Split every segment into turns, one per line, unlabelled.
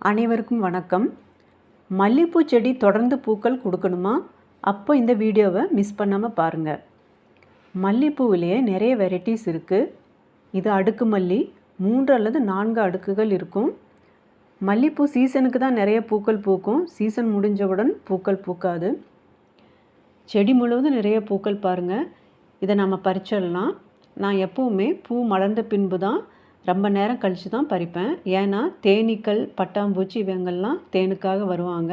அனைவருக்கும் வணக்கம். மல்லிகைப்பூ செடி தொடர்ந்து பூக்கள் கொடுக்கணுமா? அப்போ இந்த வீடியோவை மிஸ் பண்ணாமல் பாருங்கள் மல்லிகைப்பூவிலேயே நிறைய வெரைட்டிஸ் இருக்குது இது அடுக்கு மல்லி மூன்று அல்லது நான்கு அடுக்குகள் இருக்கும். மல்லிகைப்பூ சீசனுக்கு தான் நிறைய பூக்கள் பூக்கும். சீசன் முடிஞ்சவுடன் பூக்கள் பூக்காது. செடி முழுவதும் நிறைய பூக்கள் பாருங்கள் இதை நம்ம பறிச்சிடலாம். நான் எப்போவுமே பூ மலர்ந்த பின்பு தான் ரொம்ப நேரம் கழித்து தான் பறிப்பேன். ஏன்னா தேனீக்கள் பட்டாம்பூச்சி இவங்கெல்லாம் தேனுக்காக வருவாங்க.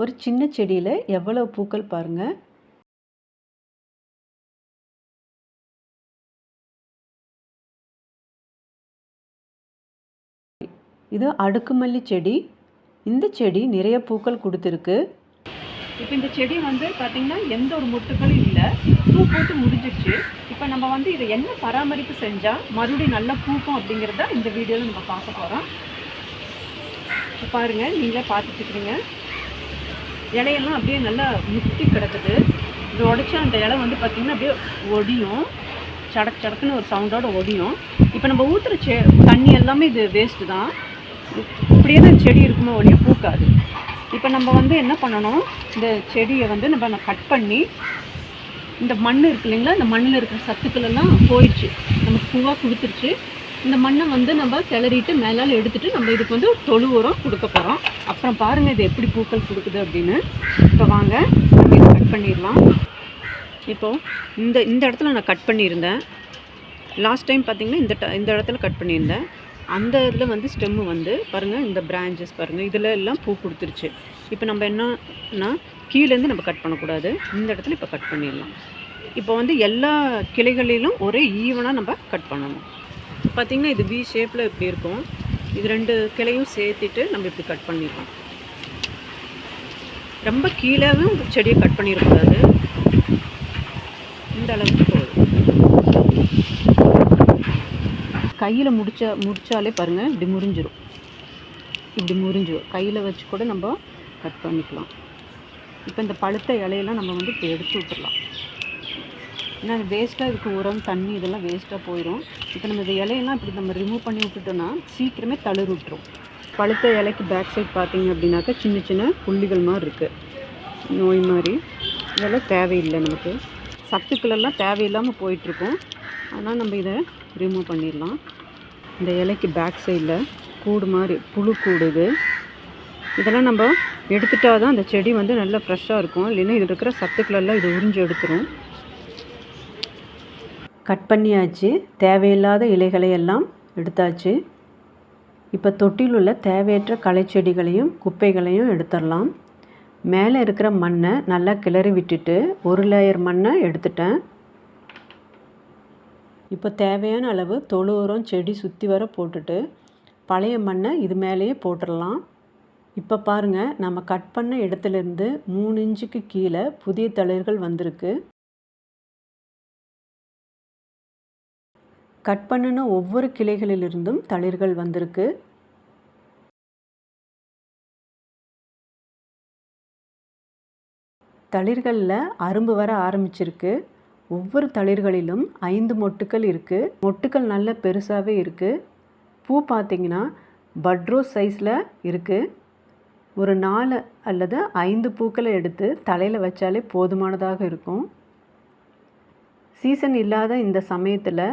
ஒரு சின்ன செடியில் எவ்வளோ பூக்கள் பாருங்கள் இது அடுக்குமல்லி செடி. இந்த செடி நிறைய பூக்கள் கொடுத்துருக்கு. இப்போ இந்த செடி வந்து பார்த்திங்கன்னா எந்த ஒரு முட்டுகளும் இல்லை. பூ போட்டு முடிஞ்சிடுச்சு. இப்போ நம்ம வந்து இதை என்ன பராமரிப்பு செஞ்சால் மறுபடியும் நல்லா பூக்கும் அப்படிங்கிறத இந்த வீடியோவில் நம்ம பார்க்க போகிறோம் இப்போ பாருங்கள் நீங்களே பார்த்துட்டு இருக்கிறீங்க. இலையெல்லாம் அப்படியே நல்லா முத்தி கிடக்குது. இது உடச்சா அந்த இலை வந்து பார்த்திங்கன்னா அப்படியே ஒடியும். சடக் சடக்குன்னு ஒரு சவுண்டோட ஒடியும். இப்போ நம்ம ஊற்றுற செ தண்ணி எல்லாமே இது வேஸ்ட்டு தான். இப்படியே தான் செடி இருக்குமோ ஒழிய பூக்காது. இப்போ நம்ம வந்து என்ன பண்ணணும்? இந்த செடியை வந்து நம்ம கட் பண்ணி இந்த மண் இருக்கு இல்லைங்களா? இந்த மண்ணில் இருக்கிற சத்துக்கள் எல்லாம் போயிடுச்சு. நமக்கு பூவாக கொடுத்துருச்சு இந்த மண்ணை வந்து நம்ம கிளறிட்டு மேலால் எடுத்துட்டு நம்ம இதுக்கு வந்து தொழு உரம் கொடுக்க போகிறோம் அப்புறம் பாருங்கள் இது எப்படி பூக்கள் கொடுக்குது அப்படின்னு. இப்போ வாங்க நம்ம இதை கட் பண்ணிடலாம். இப்போது இந்த இந்த இடத்துல நான் கட் பண்ணியிருந்தேன். லாஸ்ட் டைம் பார்த்திங்கன்னா இந்த இந்த இடத்துல கட் பண்ணியிருந்தேன். அந்த இதில் வந்து ஸ்டெம்மு வந்து பாருங்கள் இந்த பிரான்ச்சஸ் பாருங்கள் இதில் எல்லாம் பூ கொடுத்துருச்சு. இப்போ நம்ம என்னன்னா கீழேருந்து நம்ம கட் பண்ணக்கூடாது. இந்த இடத்துல இப்போ கட் பண்ணிடலாம். இப்போ வந்து எல்லா கிளைகளிலும் ஒரே ஈவனாக நம்ம கட் பண்ணணும். பார்த்திங்கன்னா இது வி ஷேப்பில் இப்படி இருக்கும். இது ரெண்டு கிளையும் சேர்த்துட்டு நம்ம இப்படி கட் பண்ணிடலாம். ரொம்ப கீழேவும் செடியை கட் பண்ணிடக்கூடாது. இந்த அளவுக்கு. கையில் முடிச்ச முடித்தாலே பாருங்கள் இப்படி முறிஞ்சிரும். இப்படி முறிஞ்சிடும் கையில் வச்சு கூட நம்ம கட் பண்ணிக்கலாம். இப்போ இந்த பழுத்த இலையெல்லாம் நம்ம வந்து இப்போ எடுத்து விட்டுடலாம் ஏன்னா அது வேஸ்ட்டாக இருக்க உரம் தண்ணி இதெல்லாம் வேஸ்ட்டாக போயிடும் இப்போ நம்ம இந்த இலையெல்லாம் இப்படி நம்ம ரிமூவ் பண்ணி விட்டுட்டோன்னா சீக்கிரமே தளிர் விட்டுரும். பழுத்த இலைக்கு பேக் சைட் பார்த்தீங்க அப்படின்னாக்கா சின்ன சின்ன புள்ளிகள் மாதிரி இருக்குது நோய் மாதிரி. இதெல்லாம் தேவையில்லை நமக்கு. சத்துக்களெல்லாம் தேவையில்லாமல் போயிட்டுருக்கும் ஆனால் நம்ம இதை ரிமூவ் பண்ணிடலாம். இந்த இலைக்கு பேக் சைடில் கூடு மாதிரி புழு கூடுது இதெல்லாம் நம்ம எடுத்துட்டா தான் அந்த செடி வந்து நல்லா ஃப்ரெஷ்ஷாக இருக்கும். இல்லைன்னா இதில் இருக்கிற சத்துக்களெல்லாம் இது உறிஞ்சு எடுத்துரும். கட் பண்ணியாச்சு. தேவையில்லாத இலைகளை எல்லாம் எடுத்தாச்சு. இப்போ தொட்டியில் உள்ள தேவையற்ற களை செடிகளையும் குப்பைகளையும் எடுத்துடலாம். மேலே இருக்கிற மண்ணை நல்லா கிளறி விட்டுட்டு ஒரு லேயர் மண்ணை எடுத்துட்டேன். இப்போ தேவையான அளவு தொழு உரம் செடி சுற்றி வர போட்டுட்டு பழைய மண்ணை இது மேலேயே போட்டுடலாம் இப்போ பாருங்கள் நம்ம கட் பண்ண இடத்துலேருந்து மூணு இன்ச்சுக்கு கீழே புதிய தளிர்கள் வந்திருக்கு. கட் பண்ணின ஒவ்வொரு கிளைகளிலிருந்தும் தளிர்கள் வந்திருக்கு. தளிர்களில் அரும்பு வர ஆரம்பிச்சிருக்கு. ஒவ்வொரு தளிர்களிலும் ஐந்து மொட்டுக்கள் இருக்குது மொட்டுக்கள் நல்ல பெருசாகவே இருக்குது பூ பார்த்தீங்கன்னா பட்ரோஸ் சைஸில் இருக்குது ஒரு நாலு அல்லது ஐந்து பூக்களை எடுத்து தலையில் வச்சாலே போதுமானதாக இருக்கும். சீசன் இல்லாத இந்த சமயத்தில்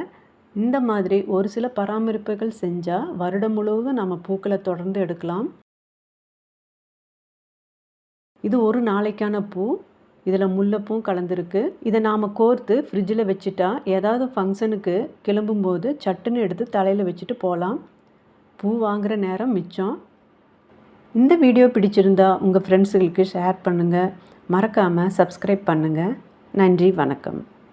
இந்த மாதிரி ஒரு சில பராமரிப்புகள் செஞ்சால் வருடம் முழுவதும் நம்ம பூக்களை தொடர்ந்து எடுக்கலாம். இது ஒரு நாளைக்கான பூ. இதில் முல்லைப்பூவும் கலந்துருக்கு. இதை நாம் கோர்த்து ஃப்ரிட்ஜில் வச்சுட்டா ஏதாவது ஃபங்க்ஷனுக்கு கிளம்பும்போது சட்டுன்னு எடுத்து தலையில் வச்சுட்டு போகலாம். பூ வாங்குகிற நேரம் மிச்சம். இந்த வீடியோ பிடிச்சிருந்தா உங்கள் ஃப்ரெண்ட்ஸுகளுக்கு ஷேர் பண்ணுங்கள் மறக்காமல் சப்ஸ்கிரைப் பண்ணுங்கள் நன்றி வணக்கம்.